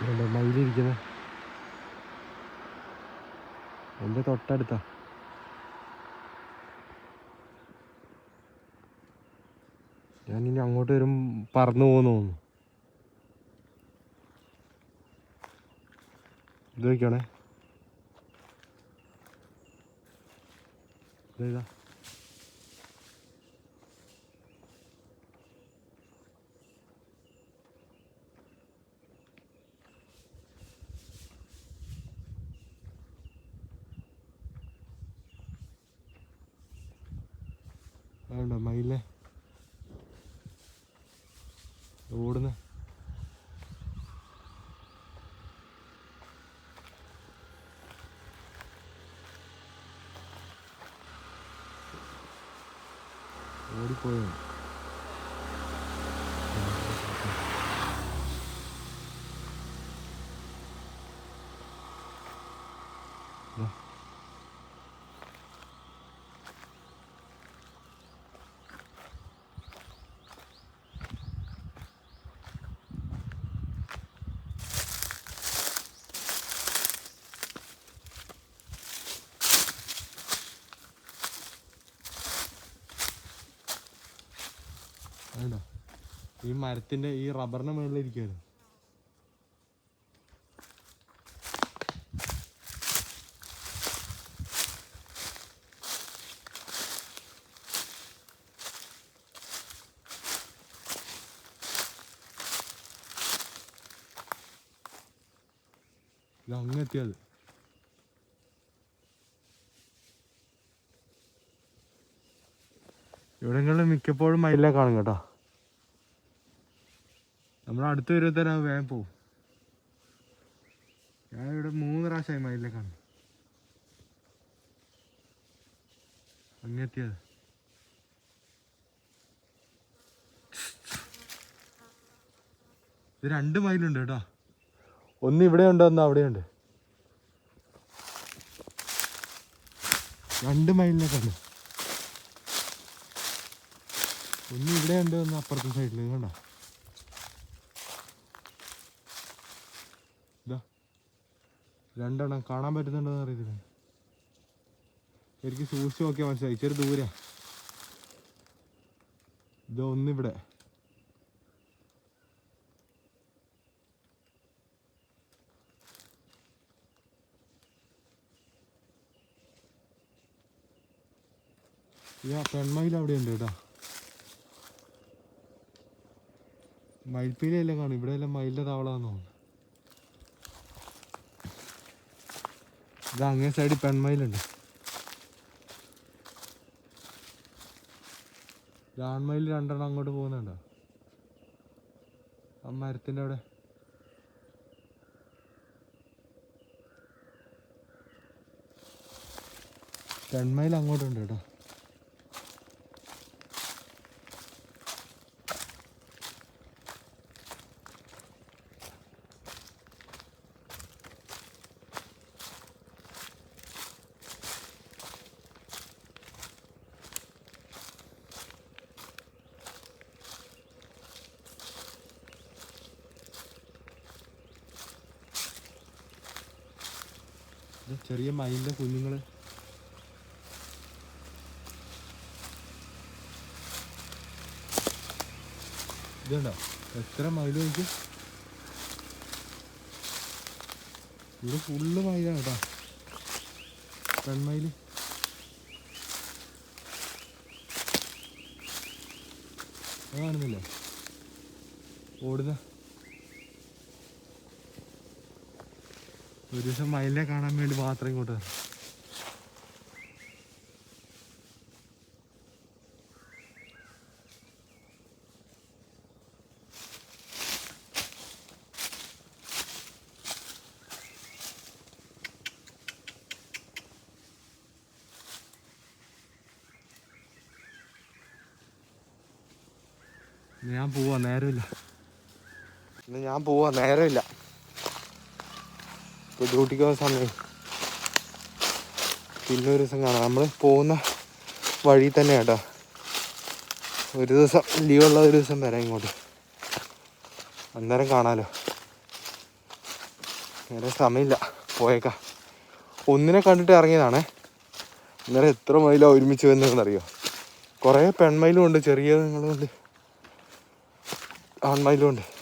ഇതുണ്ട്? മയിലിരിക്കുന്നത് എന്റെ തൊട്ടടുത്താ. ഇനി അങ്ങോട്ട് വരും പറന്നു പോകുന്നു തോന്നുന്നു. ഇത് നോക്കിയാണേ ഇതാ. അതുണ്ടോ മയിലെ? ഓടുന്ന. ഓടിപ്പോയോ? അതുണ്ടോ ഈ മരത്തിന്റെ ഈ റബ്ബറിന്റെ അങ്ങെത്തിയത് ഇത് അങ്ങ് എത്തിയത് ഇവിടങ്ങളിൽ മിക്കപ്പോഴും മയിലെ കാണും കേട്ടോ. നമ്മൾ അടുത്ത് വരുമ്പോൾ വേഗം പോവും. ഞാൻ ഇവിടെ മൂന്ന് പ്രാവശ്യമായി മയിലേക്കാണ് കാണും. അങ്ങെത്തിയത് ഇത് രണ്ട് മയിലുണ്ട് കേട്ടോ. ഒന്ന് ഇവിടെ ഉണ്ട് ഒന്ന് അവിടെ ഉണ്ട്. രണ്ട് മൈലിനെ കണ്ടു ഒന്ന് ഇവിടെ ഉണ്ട് ഒന്ന് അപ്പുറത്തെ സൈഡിൽ കണ്ടോ ഇതാ രണ്ടെണ്ണം കാണാൻ പറ്റുന്നുണ്ടോ എന്ന് അറിയത്തില്ല. എനിക്ക് സൂക്ഷിച്ച് നോക്കിയാൽ മനസ്സിലായി. ഇച്ചിരി ദൂരെ. ഇത് ഒന്നിവിടെ. പെൺമയിൽ അവിടെ ഉണ്ട് കേട്ടോ. മയിൽപ്പീലിയെല്ലാം കാണും. ഇവിടെ എല്ലാം മയിലിന്റെ താവളാന്ന് തോന്നുന്നു. ഇത് അങ്ങേ സൈഡിൽ പെൺമയിലുണ്ട്. ആൺമയിൽ രണ്ടെണ്ണം അങ്ങോട്ട് പോകുന്നുണ്ടോ. ആ മരത്തിന്റെ അവിടെ. പെൺമയിൽ അങ്ങോട്ടുണ്ട് കേട്ടോ. ചെറിയ മയിലിന്റെ കുഞ്ഞുങ്ങൾ ഇതുണ്ടോ എത്ര മയിൽ നോക്കി ഇവിടെ ഫുള്ള് മയിലാണ് കേട്ടോ. പെൺമയിൽ കാണുന്നില്ലേ? ഓടുന്ന ഒരു ദിവസം മയിലിനെ കാണാൻ വേണ്ടി മാത്രം ഇങ്ങോട്ട്. ഞാൻ പോവാ നേരമില്ല ഞാൻ പോവാ നേരമില്ല ഇപ്പോൾ ഡ്യൂട്ടിക്ക് പോകുന്ന സമയം. പിന്നെ ഒരു ദിവസം കാണാം. നമ്മൾ പോകുന്ന വഴി തന്നെ കേട്ടോ ഒരു ദിവസം ലീവുള്ള ഒരു ദിവസം വരാം ഇങ്ങോട്ട്. അന്നേരം കാണാലോ. നേരെ സമയമില്ല. പോയേക്കാം. ഒന്നിനെ കണ്ടിട്ട് ഇറങ്ങിയതാണേ. അന്നേരം എത്ര മൈലാണ് ഒരുമിച്ച് വന്നതെന്നറിയോ? കുറേ പെൺമയിലും ഉണ്ട് ചെറിയ നിങ്ങളുണ്ട് ആൺമയിലും ഉണ്ട്.